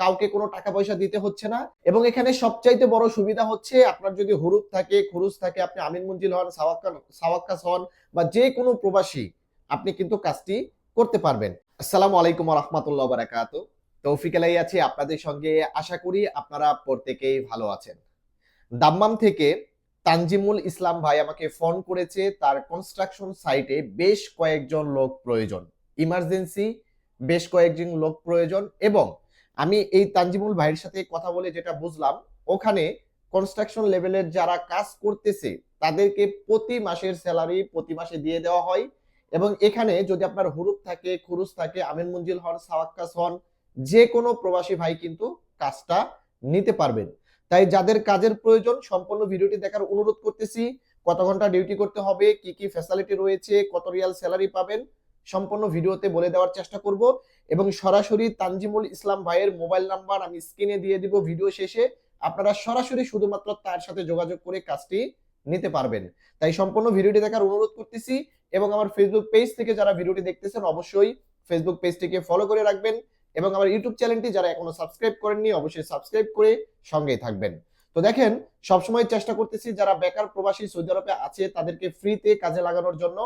কাউকে কোনো টাকা পয়সা দিতে হচ্ছে না। এবং এখানে সবচাইতে বড় সুবিধা হচ্ছে আপনার যদি হুরুপ থাকে, খুরুজ থাকে, আপনি আমিন মঞ্জিল হন সাওয়াক্কা সাওয়াক্কাস হন বা যে কোনো প্রবাসী, আপনি কিন্তু কাজটি করতে পারবেন। আসসালামু আলাইকুম রহমতুল্লাহ বারাকাত তৌফিক আলাই আছি আপনাদের সঙ্গে আশা করি আপনারা প্রত্যেকেই ভালো আছেন। দাম্মাম থেকে তানজিমুল ইসলাম ভাই আমাকে ফোন করেছে, তার কনস্ট্রাকশন সাইটে বেশ কয়েকজন লোক প্রয়োজন। ইমার্জেন্সি বেশ কয়েকজন লোক প্রয়োজন এবং আমি এই তানজিমুল ভাইয়ের সাথে কথা বলে যেটা বুঝলাম, ওখানে কনস্ট্রাকশন লেভেলের যারা কাজ করতেছে, তাদেরকে প্রতি মাসের স্যালারি প্রতি মাসে দিয়ে দেওয়া হয় এবং এখানে যদি আপনার হুরুপ থাকে, খুরুজ থাকে, আমিন মঞ্জিল হন, সাওয়াক্কাস হন যে কোনো প্রবাসী ভাই কিন্তু কাজটা নিতে পারবেন। তাই যাদের কাজের প্রয়োজন, সম্পূর্ণ ভিডিওটি দেখার অনুরোধ করতেছি, কত ঘণ্টা ডিউটি করতে হবে, কি কি ফ্যাসিলিটি রয়েছে, কত রিয়াল স্যালারি পাবেন সম্পূর্ণ ভিডিওতে বলে দেওয়ার চেষ্টা করব এবং সরাসরি তানজিমুল ইসলাম ভাইয়ের মোবাইল নাম্বার আমি স্ক্রিনে দিয়ে দিব ভিডিও শেষে। আপনারা সরাসরি শুধুমাত্র তার সাথে যোগাযোগ করে কাজটি নিতে পারবেন। তাই সম্পূর্ণ ভিডিওটি দেখার অনুরোধ করতেছি এবং আমার ফেসবুক পেজ থেকে যারা ভিডিওটি দেখতেছেন অবশ্যই ফেসবুক পেজটিকে ফলো করে রাখবেন এবং আমার ইউটিউব চ্যানেলটি যারা এখনও সাবস্ক্রাইব করেননি অবশ্যই সাবস্ক্রাইব করে সঙ্গেই থাকবেন। তো দেখেন, সবসময় চেষ্টা করতেছি যারা বেকার প্রবাসী সৌদি আরবে আছে তাদেরকে ফ্রিতে কাজে লাগানোর জন্য।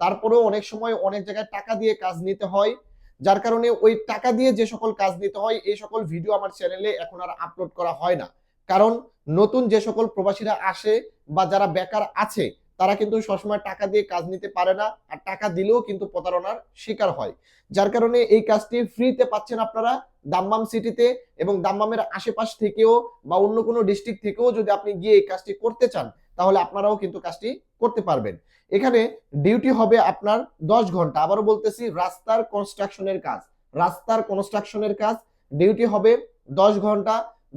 তারপরেও অনেক সময় অনেক জায়গায় টাকা দিয়ে কাজ নিতে হয়, যার কারণে ওই টাকা দিয়ে যে সকল কাজ নিতে হয়, এই সকল ভিডিও আমার চ্যানেলে এখন আর আপলোড করা হয় না। কারণ নতুন যে সকল প্রবাসীরা আসে বা যারা বেকার আছে, তারা কিন্তু সবসময় টাকা দিয়ে কাজ নিতে পারে না আর টাকা দিলেও কিন্তু প্রতারণার শিকার হয়। যার কারণে এই কাজটি ফ্রিতে পাচ্ছেন আপনারা দাম্মাম সিটিতে এবং দাম্মামের আশেপাশ থেকেও বা অন্য কোনো ডিস্ট্রিক্ট থেকেও যদি আপনি গিয়ে এই কাজটি করতে চান তাহলে আপনারাও কিন্তু কাজটি করতে পারবেন। এখানে ডিউটি হবে আপনার দশ ঘণ্টা। আবারও বলতেছি, রাস্তার কনস্ট্রাকশনের কাজ। রাস্তার কনস্ট্রাকশনের কাজ ডিউটি হবে দশ ঘণ্টা।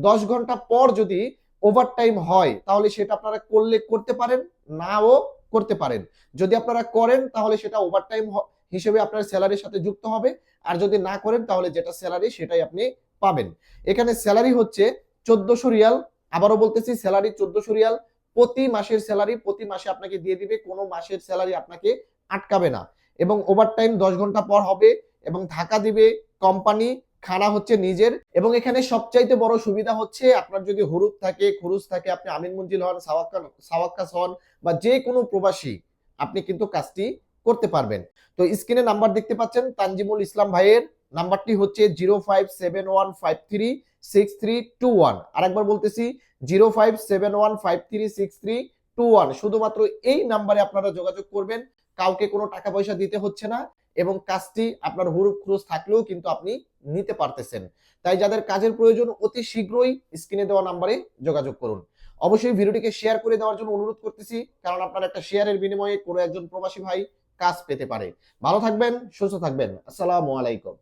দশ ঘণ্টা পর যদি ওভারটাইম হয়, তাহলে সেটা আপনারা করলে করতে পারেন, নাও করতে পারেন। যদি আপনারা করেন, তাহলে সেটা ওভারটাইম হিসেবে আপনার স্যালারির সাথে যুক্ত হবে। আর যদি না করেন, তাহলে যেটা স্যালারি সেটাই আপনি পাবেন। এখানে স্যালারি হচ্ছে চোদ্দশো রিয়াল। আবারও বলতেছি স্যালারি চোদ্দশো রিয়াল। প্রতি মাসের স্যালারি প্রতি মাসে আপনাকে দিয়ে দিবে, কোনো মাসের স্যালারি আপনাকে আটকাবে না। এবং ওভারটাইম দশ ঘণ্টা পর হবে এবং ঢাকা দিবে কোম্পানি খানা হচ্ছে নিজের। এবং এখানে সবচাইতে বড় সুবিধা হচ্ছে আপনার যদি হুরুপ থাকে, খুরুজ থাকে, আপনি আমিন মঞ্জিল হন সাওয়াক্কা সাওয়াক্কাস হন বা যে কোনো প্রবাসী, আপনি কিন্তু কাজটি করতে পারবেন। তো স্ক্রিনে নাম্বার দেখতে পাচ্ছেন, তানজিমুল ইসলাম ভাইয়ের নাম্বারটি হচ্ছে zero five seven one five three six three two one আরেকবার বলতেছি zero five seven one five three six three two one শুধুমাত্র এই নাম্বারে আপনারা যোগাযোগ করবেন, কাউকে কোনো টাকা পয়সা দিতে হচ্ছে না এবং কাজটি আপনার হুরুপ ক্রুজ থাকলেও কিন্তু আপনি নিতে পারতেছেন। তাই যাদের কাজের প্রয়োজন, অতি শীঘ্রই স্ক্রিনে দেওয়া নাম্বারে যোগাযোগ করুন। অবশ্যই ভিডিওটিকে শেয়ার করে দেওয়ার জন্য অনুরোধ করতেছি, কারণ আপনার একটা শেয়ারের বিনিময়ে কোনো একজন প্রবাসী ভাই কাজ পেতে পারে। ভালো থাকবেন, সুস্থ থাকবেন। আসসালামু আলাইকুম।